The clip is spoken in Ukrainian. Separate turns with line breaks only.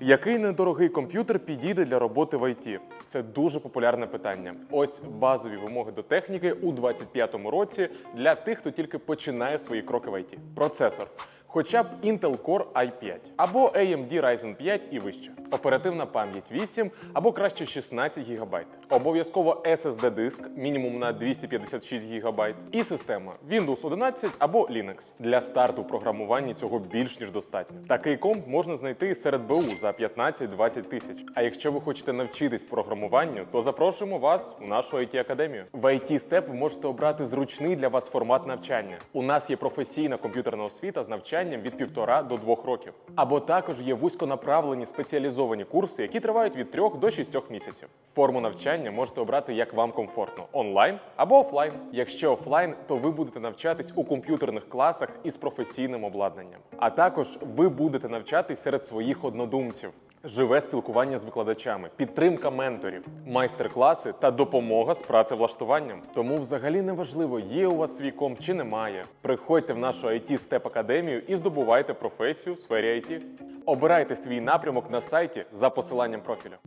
Який недорогий комп'ютер підійде для роботи в ІТ? Це дуже популярне питання. Ось базові вимоги до техніки у 2025 році для тих, хто тільки починає свої кроки в ІТ. Процесор. Хоча б Intel Core i5 або AMD Ryzen 5 і вище. Оперативна пам'ять 8 або краще 16 ГБ. Обов'язково SSD диск мінімум на 256 ГБ. І система Windows 11 або Linux. Для старту в програмуванні цього більш ніж достатньо. Такий комп можна знайти серед БУ за 15-20 тисяч. А якщо ви хочете навчитись програмуванню, то запрошуємо вас у нашу it академію. В IT Step ви можете обрати зручний для вас формат навчання. У нас є професійна комп'ютерна освіта з навчанням від півтора до двох років. Або також є вузьконаправлені спеціалізовані курси, які тривають від 3 до 6 місяців. Форму навчання можете обрати як вам комфортно онлайн або офлайн. Якщо офлайн, то ви будете навчатись у комп'ютерних класах із професійним обладнанням. А також ви будете навчатись серед своїх однодумців. Живе спілкування з викладачами, підтримка менторів, майстер-класи та допомога з працевлаштуванням. Тому взагалі не важливо, є у вас свій комп чи немає. Приходьте в нашу IT Step Академію і здобувайте професію в сфері IT. Обирайте свій напрямок на сайті за посиланням профілю.